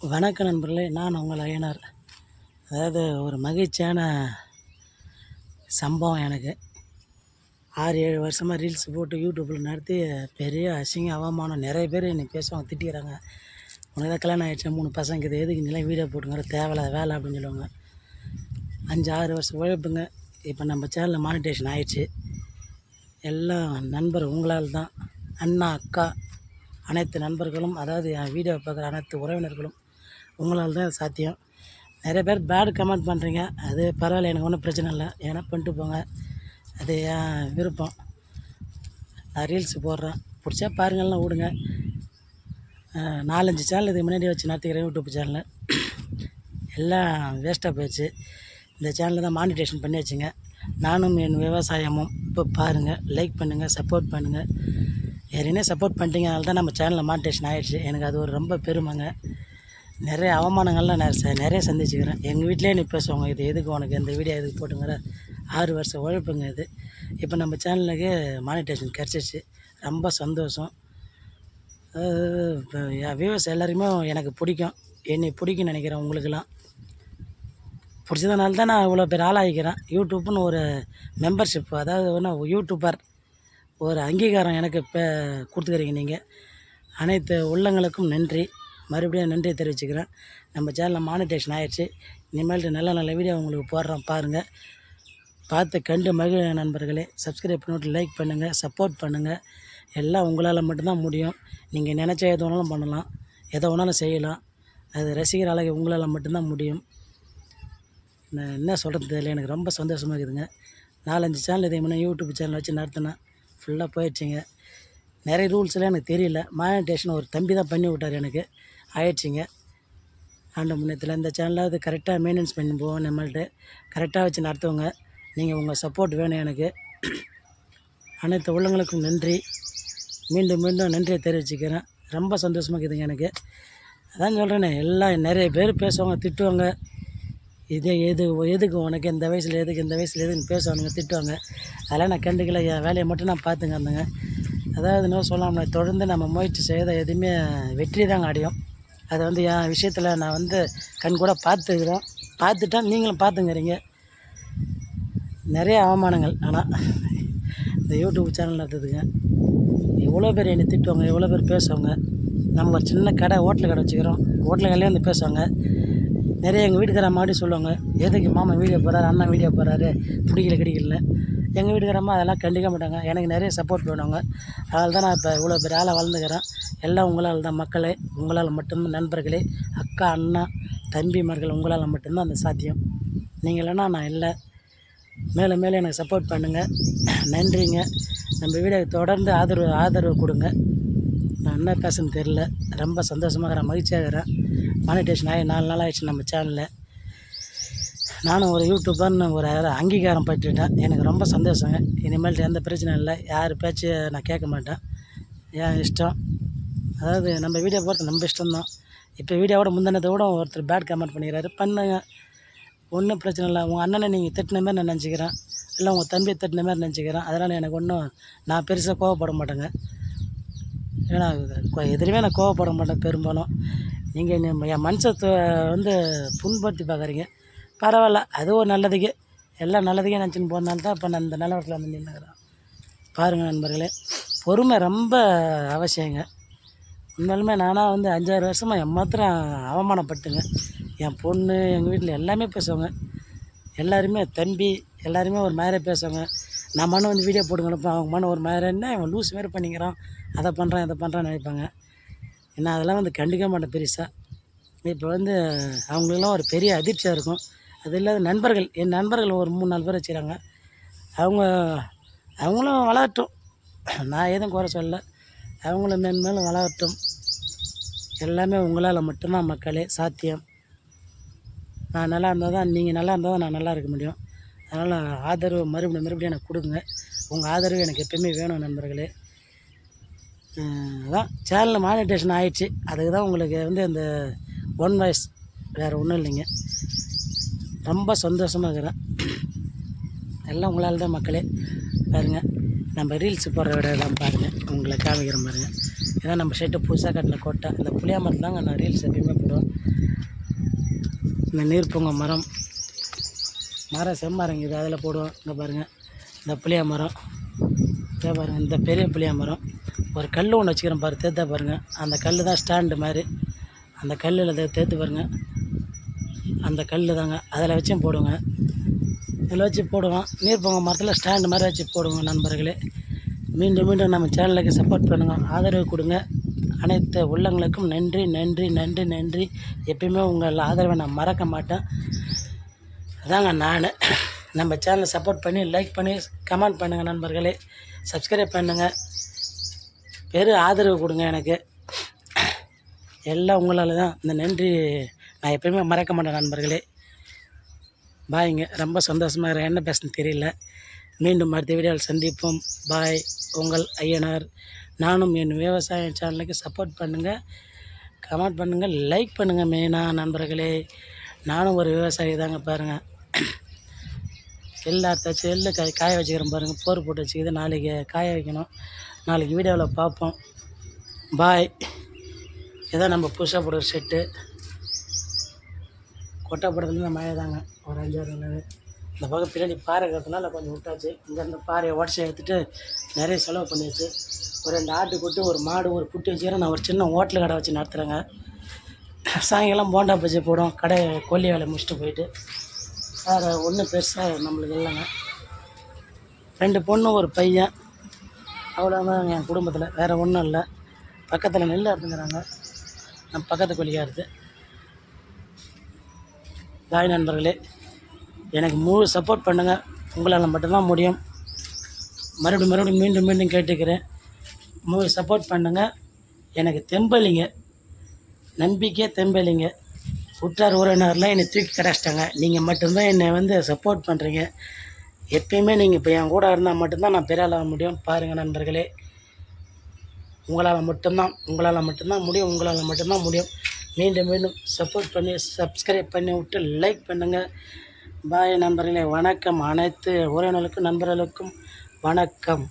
வணக்கம் நண்பர்களே நான் உங்கள் ஐயனார் அதாவது ஒரு மகிழ்ச்சியான சம்பவம் எனக்கு. ஆறு ஏழு வருஷமாக ரீல்ஸ் போட்டு யூடியூப்பில் நடத்தி பெரிய அசிங்க அவமானம் நிறைய பேர் என்னை பேசுவாங்க திட்டிக்கிறாங்க உனக்கு தான் கல்யாணம் ஆகிடுச்சு மூணு பசங்க இது எதுக்கு நீலாம் வீடியோ போட்டுங்கிற தேவையில்லாத வேலை அப்படின்னு சொல்லுவாங்க. அஞ்சு ஆறு வருஷம் உழைப்புங்க. இப்போ நம்ம சேனலில் மானிட்டேஷன் ஆயிடுச்சு. எல்லாம் நண்பர் உங்களால் தான். அண்ணா அக்கா அனைத்து நண்பர்களும் அதாவது என் வீடியோ பார்க்குற அனைத்து உறவினர்களும் உங்களால் தான் சாத்தியம். நிறைய பேர் பேட் கமெண்ட் பண்ணுறீங்க அது பரவாயில்ல எனக்கு ஒன்றும் பிரச்சனை இல்லை. ஏன்னா பண்ணிட்டு போங்க. அது என் விருப்பம். நான் ரீல்ஸ் போடுறேன். பிடிச்சா பாருங்கள்லாம் விடுங்க. நாலஞ்சு சேனல் இதுக்கு முன்னாடி வச்சு நடத்திக்கிறேன் யூடியூப் சேனல் எல்லாம் வேஸ்ட்டாக போயிடுச்சு இந்த சேனலில் தான் மானிட்டேஷன் பண்ணி வச்சுங்க. நானும் என் விவசாயமும் இப்போ பாருங்கள் லைக் பண்ணுங்கள் சப்போர்ட் பண்ணுங்கள் ஏற்கனவே சப்போர்ட் பண்ணிட்டீங்க அதனால தான் நம்ம சேனலில் மானிட்டேஷன் ஆகிடுச்சு எனக்கு அது ஒரு ரொம்ப பெருமைங்க. நிறைய அவமானங்கள்லாம் நிறைய ச- நிறைய சந்திச்சுக்கிறேன். எங்கள் வீட்டிலே நீ பேசுவாங்க இது எதுக்கு உனக்கு இந்த வீடியோ எதுக்கு போட்டுங்கிற? ஆறு வருஷம் உழைப்புங்க இது. இப்போ நம்ம சேனலுக்கு மானிட்டேஷன் கிடச்சிச்சு ரொம்ப சந்தோஷம். இப்போ வியூவர்ஸ் எல்லாருமே எனக்கு பிடிக்கும். என்னை பிடிக்கும்னு நினைக்கிறேன் உங்களுக்கெல்லாம். பிடிச்சதுனால தான் நான் இவ்வளோ பேர் ஆளாகிக்கிறேன். யூடியூப்னு ஒரு மெம்பர்ஷிப் அதாவது ஒன்று யூடியூபர் ஒரு அங்கீகாரம் எனக்கு இப்போ கொடுத்துக்கிறீங்க நீங்கள் அனைத்து உள்ளங்களுக்கும் நன்றி. மறுபடியும் நன்றி தெரிவிச்சுக்கிறேன். நம்ம சேனலில் மானிட்டேஷன் ஆயிடுச்சு. இனிமேல்ட்டு நல்ல நல்ல வீடியோ உங்களுக்கு போடுறோம் பாருங்கள் பார்த்து கண்டு மகிழ நண்பர்களே. சப்ஸ்கிரைப் பண்ணிவிட்டு லைக் பண்ணுங்கள் சப்போர்ட் பண்ணுங்கள் எல்லாம் உங்களால் மட்டும்தான் முடியும். நீங்கள் நினச்ச எது வேணாலும் பண்ணலாம். எதை வேணாலும் செய்யலாம். அது ரசிகர் அழகு உங்களால் மட்டும்தான் முடியும். நான் என்ன சொல்கிறது தெரியல. எனக்கு ரொம்ப சந்தோஷமாக இருக்குதுங்க. நாலஞ்சு சேனல் இதே முன்னே யூடியூப் சேனல் வச்சு நடத்தினேன். ஃபுல்லாக போயிடுச்சிங்க. நிறைய ரூல்ஸ்லாம் எனக்கு தெரியல. மானிட்டேஷன் ஒரு தம்பி தான் பண்ணி விட்டார் எனக்கு. ஆயிடுச்சிங்க. ஆண்டு முன்னத்தில் இந்த சேனலாவது அது கரெக்டாக மெயின்டெனன்ஸ் பண்ணி போவோம் நம்மள்ட்ட கரெக்டாக வச்சு நடத்துவங்க. நீங்கள் உங்கள் சப்போர்ட் வேணும் எனக்கு. அனைத்து உள்ளங்களுக்கும் நன்றி. மீண்டும் மீண்டும் நன்றியை தெரிவிச்சுக்கிறேன். ரொம்ப சந்தோஷமாக இருக்குதுங்க எனக்கு. அதான் சொல்கிறேனே எல்லாம் நிறைய பேர் பேசுவாங்க திட்டுவாங்க. இதே எது எதுக்கு உனக்கு இந்த வயசில் எதுக்கு இந்த வயசில் எதுக்குன்னு பேசுவானுங்க திட்டுவாங்க. அதெல்லாம் நான் கண்டுக்கல என் வேலையை மட்டும் நான் பார்த்துங்க இருந்தேங்க. அதாவது இன்னும் சொல்லாமல் தொடர்ந்து நம்ம முயற்சி செய்த எதுவுமே வெற்றி தாங்க அடையும். அதை வந்து என் விஷயத்தில் நான் வந்து கண் கூட பார்த்துக்கிறேன். பார்த்துட்டா நீங்களும் பார்த்துங்கிறீங்க. நிறைய அவமானங்கள். ஆனால் இந்த யூடியூப் சேனல் நடத்துதுங்க. எவ்வளோ பேர் என்னை திட்டுவாங்க எவ்வளோ பேர் பேசுவாங்க. நம்ம ஒரு சின்ன கடை ஹோட்டல் கடை வச்சுக்கிறோம். ஹோட்டல் கடையிலே வந்து பேசுவாங்க. நிறைய எங்கள் வீட்டுக்கார மாடி சொல்லுவாங்க எதுக்கு மாமா வீடியோ போகிறாரு அண்ணா வீடியோ போகிறாரு பிடிக்கல கிடைக்கல. எங்கள் வீட்டுக்காரம்மா அதெல்லாம் கண்டிக்க மாட்டாங்க. எனக்கு நிறைய சப்போர்ட் பண்ணுவாங்க. அதனால தான் நான் இப்போ இவ்வளோ பெரிய ஆளாக வளர்ந்துக்கிறேன் எல்லாம் உங்களால் தான் மக்களே. உங்களால் மட்டும்தான் நண்பர்களே. அக்கா அண்ணா தம்பிமார்கள் உங்களால் மட்டும்தான் அந்த சாத்தியம். நீங்கள் இல்லைன்னா நான் இல்லை. மேலும் மேலும் எனக்கு சப்போர்ட் பண்ணுங்கள் நன்றிங்க. நம்ம வீடியோக்கு தொடர்ந்து ஆதரவு ஆதரவு கொடுங்க. நான் என்ன பேசுன்னு தெரில ரொம்ப சந்தோஷமாக இருக்கிறேன். மகிழ்ச்சியாக இருக்கிறேன். மானிட்டேஷன் ஆகி நாலு நாள் ஆயிடுச்சு நம்ம சேனலில் நானும் ஒரு யூடியூபர்னு ஒரு அங்கீகாரம் பெற்றுட்டேன். எனக்கு ரொம்ப சந்தோஷங்க. இனிமேல் எந்த பிரச்சனையும் இல்லை. யார் பேச்சு நான் கேட்க மாட்டேன். என் இஷ்டம். அதாவது நம்ம வீடியோ போகிறது நம்ம இஷ்டம்தான். இப்போ வீடியோவோட முந்தினதை விட ஒருத்தர் பேட் கமெண்ட் பண்ணிக்கிறாரு. பண்ணுங்க. ஒன்றும் பிரச்சனை இல்லை. உங்கள் அண்ணனை நீங்கள் திட்டின மாதிரி நான் நினச்சிக்கிறேன். இல்லை உங்கள் தம்பியை திட்டின மாதிரி நினச்சிக்கிறேன். அதனால் எனக்கு ஒன்றும் நான் பெருசாக கோவப்பட மாட்டேங்க. ஏன்னா கொ- எதுலையுமே நான் கோவப்பட மாட்டேன் பெரும்பாலும். நீங்கள் என் மனசத்தை வந்து புண்படுத்தி பார்க்குறீங்க பரவாயில்ல. அது ஒரு நல்லதுக்கு. எல்லாம் நல்லதுக்கே நினச்சின்னு போனால தான் இப்போ நான் இந்த நிலவரத்தில் வந்து நின்றுக்கிறேன் பாருங்கள் நண்பர்களே பொறுமை ரொம்ப அவசியங்க. உண்மையிலுமே நானாக வந்து அஞ்சாறு வருஷமாக என் மாத்திரம் அவமானப்பட்டுங்க. என் பொண்ணு எங்கள் வீட்டில் எல்லாமே பேசுவாங்க. எல்லாருமே தம்பி எல்லாருமே ஒரு மாதிரி பேசுவாங்க. நான் மண்ணு வந்து வீடியோ போட்டு அனுப்பேன் அவங்க மண்ணு ஒரு மாதிரின்னா இவன் லூஸ் மாரி பண்ணிக்கிறான். அதை பண்ணுறான் இதை பண்ணுறான்னு நினைப்பாங்க. ஏன்னா அதெல்லாம் வந்து கண்டுக்க மாட்டேன் பெருசாக இப்போ வந்து அவங்களுக்கெல்லாம் ஒரு பெரிய அதிர்ச்சியாக இருக்கும். அது இல்லாத நண்பர்கள் என் நண்பர்கள் ஒரு மூணு நாலு பேர் வச்சுக்கிறாங்க. அவங்க அவங்களும் வளரட்டும். நான் எதுவும் குறை சொல்லலை. அவங்களும் மென்மேலும் வளரட்டும். எல்லாமே உங்களால் மட்டும்தான் மக்களே சாத்தியம். நான் நல்லா இருந்தால் தான் நீங்கள் நல்லா இருந்தால் தான் நான் நல்லா இருக்க முடியும். அதனால் ஆதரவு மறுபடியும் மறுபடியும் எனக்கு கொடுங்க. உங்கள் ஆதரவு எனக்கு எப்பயுமே வேணும் நண்பர்களே. அதான் சேனலில் மானிட்டேஷன் ஆயிடுச்சு. அதுக்கு தான் உங்களுக்கு வந்து இந்த ஒன் வாய்ஸ் வேறு ஒன்றும் இல்லைங்க. ரொம்ப சந்தோஷமாக இருக்கிறேன். எல்லாம் உங்களால் தான் மக்களே. பாருங்கள் நம்ம ரீல்ஸ் போடுற விட பாருங்கள் உங்களை காமிக்கிற பாருங்கள் இதான் நம்ம ஷெட்டு புதுசாக கட்டின கோட்டை. இந்த புளியா மரத்தில் தாங்க நான் ரீல்ஸ் எப்பயுமே போடுவேன். இந்த நீர்ப்பொங்க மரம். மரம் செம்மரம் இது அதில் போடுவோம் இங்கே பாருங்கள் இந்த புளியா மரம். இதே பாருங்கள் இந்த பெரிய புளியா மரம். ஒரு கல் ஒன்று வச்சுக்கிறேன் பாரு தேர்த்தா பாருங்கள் அந்த கல் தான் ஸ்டாண்டு மாதிரி. அந்த கல்லில் தேர்த்து பாருங்கள் அந்த கல் தாங்க. அதில் வச்சும் போடுவோங்க இதில் வச்சு போடுவோம். நீர் மரத்தில் ஸ்டாண்டு மாதிரி வச்சு போடுவோம் நண்பர்களே. மீண்டும் மீண்டும் நம்ம சேனலுக்கு சப்போர்ட் பண்ணுங்கள் ஆதரவு கொடுங்க. அனைத்து உள்ளங்களுக்கும் நன்றி நன்றி நன்றி நன்றி. எப்பயுமே உங்கள் ஆதரவை நான் மறக்க மாட்டேன். அதாங்க நான். நம்ம சேனலை சப்போர்ட் பண்ணி லைக் பண்ணி கமெண்ட் பண்ணுங்கள் நண்பர்களே. சப்ஸ்கிரைப் பண்ணுங்கள் பெரும் ஆதரவு கொடுங்க எனக்கு. எல்லாம் உங்களால் தான். இந்த நன்றி நான் எப்பயுமே மறக்க மாட்டேன் நண்பர்களே. பாய்ங்க. ரொம்ப சந்தோஷமாக இருக்கிறேன் என்ன பேசுன்னு தெரியல. மீண்டும் அடுத்த வீடியோவில் சந்திப்போம். பாய். உங்கள் ஐயனார். நானும் என் விவசாய சேனலுக்கு சப்போர்ட் பண்ணுங்கள் கமெண்ட் பண்ணுங்கள் லைக் பண்ணுங்கள் மெயினாக நண்பர்களே. நானும் ஒரு விவசாயி தாங்க பாருங்கள் எல்லா தச்சு எல்லாம் காய் காய வச்சுக்கிறேன் பாருங்கள் போர் போட்டு வச்சுக்கிது. நாளைக்கு காய வைக்கணும். நாளைக்கு வீடியோவில் பார்ப்போம். பாய். இதான் நம்ம புதுசாக போடுற செட்டு கொட்டப்படத்துலேருந்து மழை தாங்க. ஒரு அஞ்சாறு நாள் இந்த பக்கம் பின்னாடி பாறை இருக்கிறதுனால கொஞ்சம் விட்டாச்சு. இங்கேருந்து பாறையை உடச்சி எடுத்துட்டு நிறைய செலவு பண்ணியாச்சு. ஒரு ரெண்டு ஆட்டு கொட்டு ஒரு மாடு ஒரு குட்டி வச்சுக்கிறேன். நான் ஒரு சின்ன ஹோட்டல் கடை வச்சு நடத்துகிறேங்க சாயங்காலம் போண்டா பஜ்ஜி போடும் கடை கொல்லி வேலை முடிச்சுட்டு போயிட்டு. வேறு ஒன்றும் பெருசாக நம்மளுக்கு இல்லைங்க. ரெண்டு பொண்ணு ஒரு பையன். அவ்வளோதான் என் குடும்பத்தில். வேறு ஒன்றும் இல்லை. பக்கத்தில் நெல் அறுத்துங்கிறாங்க நம்ம பக்கத்து கொல்லியாக இருக்குது தாய் நண்பர்களே எனக்கு முழு சப்போர்ட் பண்ணுங்கள் உங்களால் மட்டும்தான் முடியும். மறுபடியும் மறுபடியும் மீண்டும் மீண்டும் கேட்டுக்கிறேன். முழு சப்போர்ட் பண்ணுங்கள் எனக்கு தெம்பலிங்க. நம்பிக்கையே தெம்பலிங்க. உற்றார் உறவினர்லாம் என்னை தூக்கி கடாச்சிட்டாங்க நீங்கள் மட்டும்தான் என்னை வந்து சப்போர்ட் பண்ணுறீங்க எப்பயுமே நீங்கள் இப்போ என் கூட இருந்தால் மட்டும்தான் நான் பெரிய ஆளாக முடியும். பாருங்கள் நண்பர்களே. உங்களால் மட்டும்தான் உங்களால் மட்டும்தான் முடியும். உங்களால் மட்டும்தான் முடியும். மீண்டும் மீண்டும் சப்போர்ட் பண்ணி சப்ஸ்கிரைப் பண்ணி விட்டு லைக் பண்ணுங்கள் பாய் நண்பர்களே. வணக்கம். அனைத்து உறவினர்களுக்கும் நண்பர்களுக்கும் வணக்கம்.